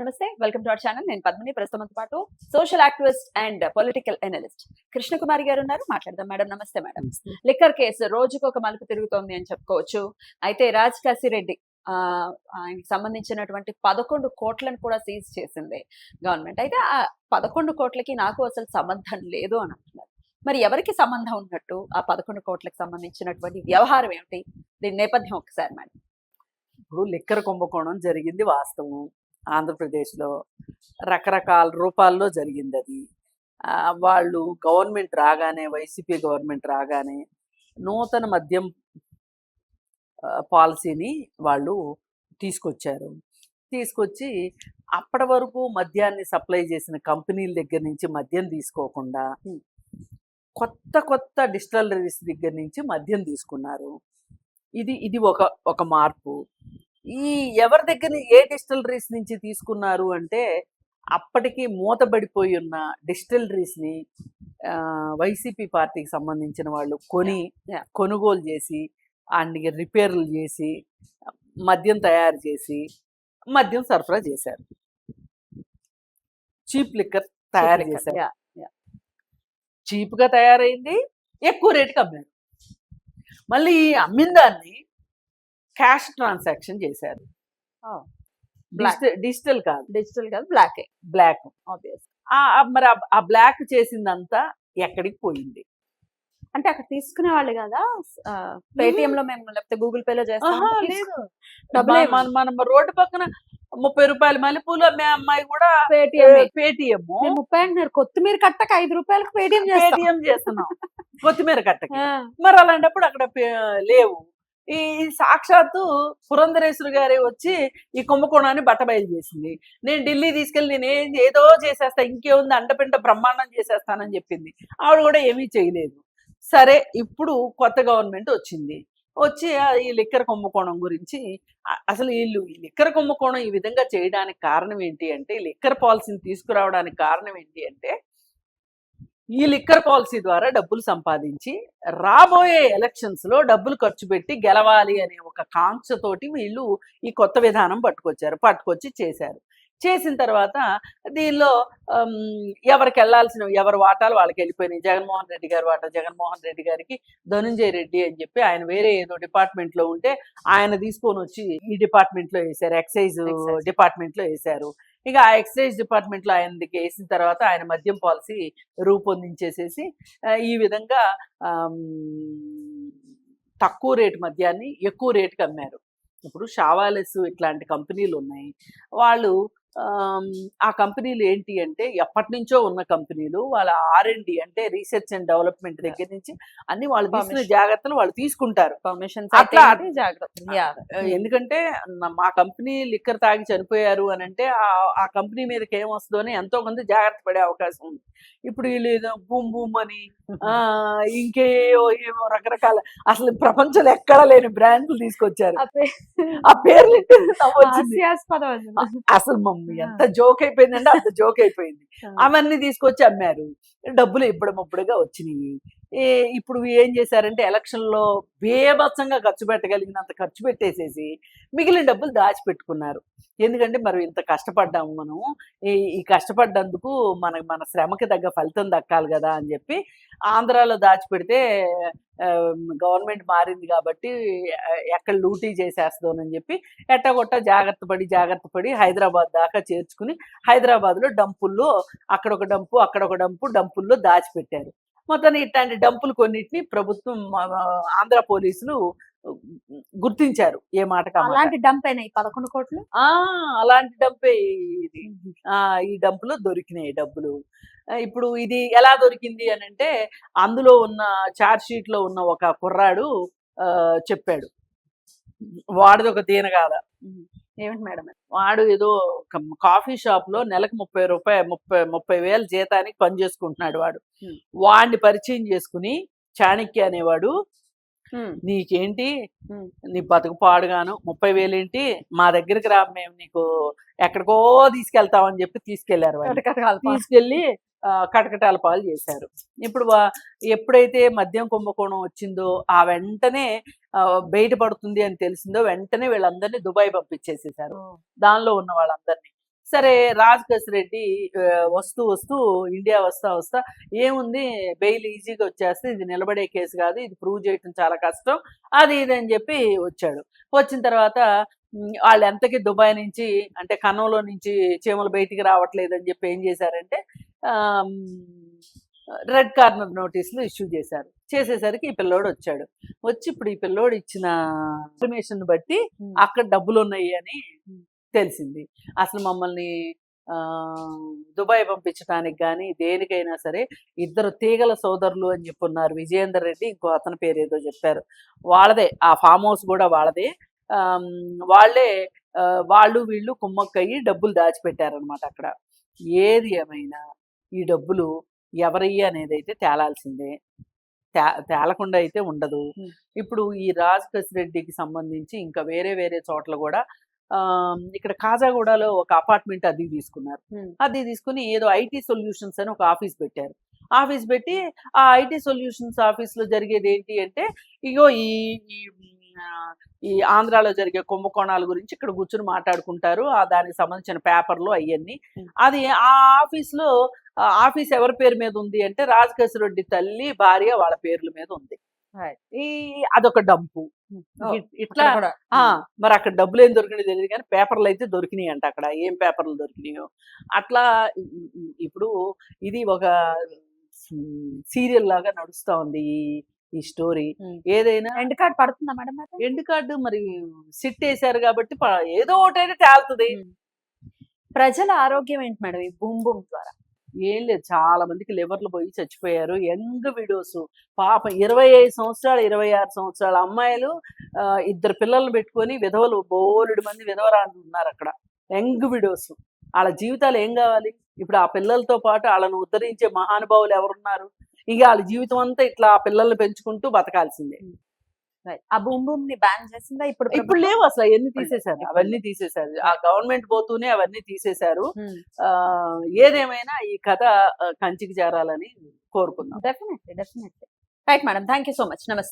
నమస్తే welcome to our channel. నేను పద్మిని ప్రస్తుతంతో పాటు social activist and political analyst Krishnakumari గారు ఉన్నారు. మాట్లాడదాం మేడం. నమస్తే మేడం. లిక్కర్ కేసు రోజుకు ఒక మలుపు తిరుగుతోంది అని చెప్పుకోవచ్చు. అయితే రాజ్ కాశిరెడ్డి ఆయనకి సంబంధించినటువంటి పదకొండు కోట్లను కూడా సీజ్ చేసింది గవర్నమెంట్. అయితే ఆ పదకొండు కోట్లకి నాకు అసలు సంబంధం లేదు అని అంటున్నారు. మరి ఎవరికి సంబంధం ఉన్నట్టు ఆ పదకొండు కోట్లకు సంబంధించినటువంటి వ్యవహారం ఏమిటి? దీని నేపథ్యం ఒకసారి మేడం. ఇప్పుడు లిక్కర్ కుంభకోణం జరిగింది వాస్తవం. ఆంధ్రప్రదేశ్లో రకరకాల రూపాల్లో జరిగింది అది వాళ్ళు గవర్నమెంట్ రాగానే వైసీపీ గవర్నమెంట్ రాగానే నూతన మద్యం పాలసీని వాళ్ళు తీసుకొచ్చారు. తీసుకొచ్చి అప్పటి వరకు మద్యాన్ని సప్లై చేసిన కంపెనీల దగ్గర నుంచి మద్యం తీసుకోకుండా. కొత్త కొత్త డిస్టిలరీస్ దగ్గర నుంచి మద్యం తీసుకున్నారు. ఇది ఇది ఒక ఒక మార్పు. ఈ ఎవరి దగ్గర ఏ డిస్టిలరీస్ నుంచి తీసుకున్నారు అంటే అప్పటికి మూతబడిపోయి ఉన్న డిస్టిలరీస్ని ఆ, వైసీపీ పార్టీకి సంబంధించిన వాళ్ళు కొని. కొనుగోలు చేసి వాటికి రిపేర్లు చేసి మద్యం తయారు చేసి మద్యం సరఫరా చేశారు. చీప్ లిక్కర్ తయారు చేశారు. Yeah. చీప్గా తయారైంది ఎక్కువ రేటుకి అమ్మారు. మళ్ళీ అమ్మిన దాన్ని క్యాష్ ట్రాన్సాక్షన్ చేశారు. Oh. డిజిటల్ డిజిటల్ కాదు. డిజిటల్ కాదు. బ్లాక్ బ్లాక్ ఆబ్వియస్ మరి ఆ- బ్లాక్ చేసిందంతా ఎక్కడికి పోయింది? అంటే అక్కడ తీసుకునే వాళ్ళు కదా? పేటిఎం లో మేము లేకపోతే గూగుల్ పే లో చేస్తాం మన- రోడ్డు పక్కన ముప్పై రూపాయలు మల్లెపూలు అమ్మే అమ్మాయి కూడా పేటిఎం పేటిఎం ముప్పై అంటున్నారు. కొత్తిమీర కట్టక ఐదు రూపాయలకు పేటిఎం పేటిఎం చేస్తున్నాం. కొత్తిమీర కట్టకి. మరి అలాంటప్పుడు అక్కడ లేవు. ఈ సాక్షాత్తు పురంధరేశ్వరి గారే వచ్చి ఈ కుంభకోణాన్ని బట్టబయలు చేసింది నేను ఢిల్లీ తీసుకెళ్ళి నేను ఏం ఏదో చేసేస్తా ఇంకేముంది అండపిండ బ్రహ్మాండం చేసేస్తానని చెప్పింది. ఆవిడ కూడా ఏమీ చేయలేదు. సరే ఇప్పుడు కొత్త గవర్నమెంట్ వచ్చింది. వచ్చి ఈ లిక్కర్ కుంభకోణం గురించి అసలు వీళ్ళు ఈ లిక్కర్ కుంభకోణం ఈ విధంగా చేయడానికి కారణం ఏంటి అంటే లిక్కర్ పాలసీని తీసుకురావడానికి కారణం ఏంటి అంటే ఈ లిక్కర్ పాలసీ ద్వారా డబ్బులు సంపాదించి రాబోయే ఎలక్షన్స్లో డబ్బులు ఖర్చు పెట్టి గెలవాలి అనే ఒక కాంక్షతోటి వీళ్ళు ఈ కొత్త విధానం పట్టుకొచ్చారు పట్టుకొచ్చి చేశారు. చేసిన తర్వాత దీనిలో ఎవరికి వెళ్ళాల్సిన ఎవరి వాటాలు వాళ్ళకి వెళ్ళిపోయినాయి. జగన్మోహన్ రెడ్డి గారి వాటా జగన్మోహన్ రెడ్డి గారికి ధనుంజయ రెడ్డి అని చెప్పి ఆయన వేరే ఏదో డిపార్ట్మెంట్లో ఉంటే ఆయన తీసుకొని వచ్చి ఈ డిపార్ట్మెంట్లో వేశారు ఎక్సైజ్ Excise. డిపార్ట్మెంట్లో వేశారు. ఇక ఆ ఎక్సైజ్ డిపార్ట్మెంట్లో ఆయనకి వేసిన తర్వాత ఆయన మద్యం పాలసీ రూపొందించేసేసి ఈ విధంగా తక్కువ రేటు మద్యాన్ని ఎక్కువ రేటుకి అమ్మారు. ఇప్పుడు షావాలెస్ ఇట్లాంటి కంపెనీలు ఉన్నాయి వాళ్ళు ఆ కంపెనీలు ఏంటి అంటే ఎప్పటి నుంచో ఉన్న కంపెనీలు వాళ్ళ ఆర్ అండ్ అంటే రీసెర్చ్ అండ్ డెవలప్మెంట్ దగ్గర నుంచి అన్ని వాళ్ళు తీసుకునే Permission. జాగ్రత్తలు వాళ్ళు తీసుకుంటారు. ఆ, ఎందుకంటే మా కంపెనీ లిక్కర్ తాగి చనిపోయారు అని అంటే ఆ- కంపెనీ మీదకి ఏమొస్తుందో అని ఎంతో కొంత జాగ్రత్త పడే అవకాశం ఉంది. ఇప్పుడు వీళ్ళు బూమ్ బూమ్ అని ఆ ఇంకేవో ఏవో రకరకాల అసలు ప్రపంచంలో ఎక్కడా లేని బ్రాండ్లు తీసుకొచ్చారు. ఆ పేర్లు. అసలు ఎంత జోక్ అయిపోయిందంటే అంత జోక్ అయిపోయింది. అవన్నీ తీసుకొచ్చి అమ్మారు. డబ్బులు ఇప్పుడముప్పుడుగా వచ్చినాయి. ఏ ఇప్పుడు ఏం చేశారంటే ఎలక్షన్లో బేభత్సంగా ఖర్చు పెట్టగలిగినంత ఖర్చు పెట్టేసేసి మిగిలిన డబ్బులు దాచిపెట్టుకున్నారు. ఎందుకంటే మరి ఇంత కష్టపడ్డాము మనం. ఈ ఈ కష్టపడ్డందుకు మన మన శ్రమకి తగ్గ ఫలితం దక్కాలి కదా అని చెప్పి ఆంధ్రాలో దాచిపెడితే గవర్నమెంట్ మారింది కాబట్టి ఎక్కడ లూటీ చేసేస్తుందని చెప్పి ఎట్టగొట్ట జాగ్రత్త పడి జాగ్రత్త పడి హైదరాబాద్ దాకా చేర్చుకుని హైదరాబాద్లో డంపుల్లో అక్కడ ఒక డంపు అక్కడ ఒక డంపు డంపుల్లో దాచిపెట్టారు. మొత్తం ఇట్లాంటి డంపులు కొన్నిటిని ప్రభుత్వం ఆంధ్ర పోలీసులు గుర్తించారు ఏ మాట. అలాంటి డంప్ అయినాయి పదకొండు కోట్లు? ఆ అలాంటి డంపే ఇది. ఆ ఈ డంపులో దొరికినాయి డబ్బులు. ఇప్పుడు ఇది ఎలా దొరికింది అని అంటే అందులో ఉన్న చార్జ్ షీట్లో ఉన్న ఒక కుర్రాడు ఆ, చెప్పాడు. వాడిది ఒక దీనగాథ. ఏమిటి మేడం వాడు ఏదో కాఫీ షాప్లో నెలకు ముప్పై రూపాయ ముప్పై ముప్పై వేల జీతానికి పని చేసుకుంటున్నాడు వాడు. వాడిని పరిచయం చేసుకుని చాణక్య అనేవాడు నీకేంటి. నీ బతుకు పాడుగాను. ముప్పై వేలేంటి మా దగ్గరికి రా మేము నీకు ఎక్కడికో తీసుకెళ్తామని చెప్పి తీసుకెళ్ళారు వాళ్ళు తీసుకెళ్ళి కటకటాల పాలు చేశారు. ఇప్పుడు వా- ఎప్పుడైతే మద్యం కుంభకోణం వచ్చిందో ఆ వెంటనే బయటపడుతుంది అని తెలిసిందో వెంటనే వీళ్ళందరినీ దుబాయ్ పంపించేసేసారు. దానిలో ఉన్న వాళ్ళందరినీ. సరే రాజకేశ్ రెడ్డి వస్తూ వస్తూ ఇండియా వస్తా వస్తా ఏముంది? బెయిల్ ఈజీగా వచ్చేస్తే ఇది నిలబడే కేసు కాదు ఇది ప్రూవ్ చేయటం చాలా కష్టం అది ఇది అని చెప్పి వచ్చాడు. వచ్చిన తర్వాత వాళ్ళు ఎంతకి దుబాయ్ నుంచి అంటే కన్నంలో నుంచి చీమలు బయటికి రావట్లేదు అని చెప్పి ఏం చేశారంటే రెడ్ కార్నర్ నోటీసులు ఇష్యూ చేశారు. చేసేసరికి ఈ పిల్లోడు వచ్చాడు. వచ్చి ఇప్పుడు ఈ పిల్లోడు ఇచ్చిన ఇన్ఫర్మేషన్ బట్టి అక్కడ డబ్బులు ఉన్నాయి అని తెలిసింది. అసలు మమ్మల్ని దుబాయ్ పంపించడానికి కానీ దేనికైనా సరే ఇద్దరు తీగల సోదరులు అని చెప్పున్నారు విజయేందర్ రెడ్డి. ఇంకో అతని పేరు ఏదో చెప్పారు. వాళ్ళదే. ఆ ఫామ్ హౌస్ కూడా వాళ్ళదే. వాళ్ళే వాళ్ళు వీళ్ళు కుమ్మక్కయ్యి డబ్బులు దాచిపెట్టారనమాట అక్కడ. ఏది ఏమైనా ఈ డబ్బులు ఎవరయ్యి అనేది అయితే తేలాల్సిందే. తే- తేలకుండా అయితే ఉండదు. ఇప్పుడు ఈ రాజ్ రెడ్డికి సంబంధించి ఇంకా వేరే వేరే చోట్ల కూడా ఇక్కడ కాజాగూడలో ఒక అపార్ట్మెంట్ అది తీసుకున్నారు. అది తీసుకుని ఏదో ఐటీ సొల్యూషన్స్ అని ఒక ఆఫీస్ పెట్టారు. ఆఫీస్ పెట్టి ఆ ఐటీ సొల్యూషన్స్ ఆఫీస్లో జరిగేది ఏంటి అంటే ఇగో ఈ ఈ, ఆంధ్రాలో జరిగే కుంభకోణాల గురించి ఇక్కడ కూర్చుని మాట్లాడుకుంటారు. ఆ దానికి సంబంధించిన పేపర్లు అవన్నీ. అది ఆ ఆఫీస్లో ఆ ఆఫీస్ ఎవరి పేరు మీద ఉంది అంటే రాజకేశ్వర రెడ్డి తల్లి భార్య వాళ్ళ పేర్ల మీద ఉంది. ఈ అదొక డంపు. ఇట్లా. ఆ, మరి అక్కడ డబ్బులు ఏం దొరికినాయి తెలియదు కానీ పేపర్లు అయితే దొరికినాయి అంట అక్కడ. ఏం పేపర్లు దొరికినాయో. అట్లా ఇప్పుడు ఇది ఒక సీరియల్ లాగా నడుస్తా ఉంది ఈ- ఈ స్టోరీ. Hmm. ఏదైనా ఎండ్ కార్డ్ పడుతుందా మేడం ఎండ్ కార్డు మరి సిట్ వేశారు కాబట్టి ఏదో ఒకటైతే తేలుతుంది. ప్రజల ఆరోగ్యం ఏంటి మేడం ఈ బూమ్ బూమ్ ద్వారా? ఏం లేదు. చాలా మందికి లివర్లు పోయి చచ్చిపోయారు. Young widows. పాపం ఇరవై ఐదు సంవత్సరాలు ఇరవై ఆరు సంవత్సరాల అమ్మాయిలు ఆ, ఇద్దరు పిల్లల్ని పెట్టుకొని విధవలు బోలెడు మంది విధవరాలు ఉన్నారు అక్కడ యంగ్ విడోస్. వాళ్ళ జీవితాలు ఏం కావాలి? ఇప్పుడు ఆ పిల్లలతో పాటు వాళ్ళని ఉద్ధరించే మహానుభావులు ఎవరున్నారు? ఇక వాళ్ళ జీవితం అంతా ఇట్లా ఆ పిల్లల్ని పెంచుకుంటూ బతకాల్సిందే. ఆ బూమ్ బూమ్ని బ్యాన్ చేసిందా? ఇప్పుడు ఇప్పుడు లేవు అసలు అవన్నీ తీసేశారు. అవన్నీ తీసేశారు. ఆ గవర్నమెంట్ పోతూనే అవన్నీ తీసేశారు. ఆ ఏదేమైనా ఈ కథ కంచికి చేరాలని కోరుకుందాం. Definitely definitely right madam thank you so much నమస్తే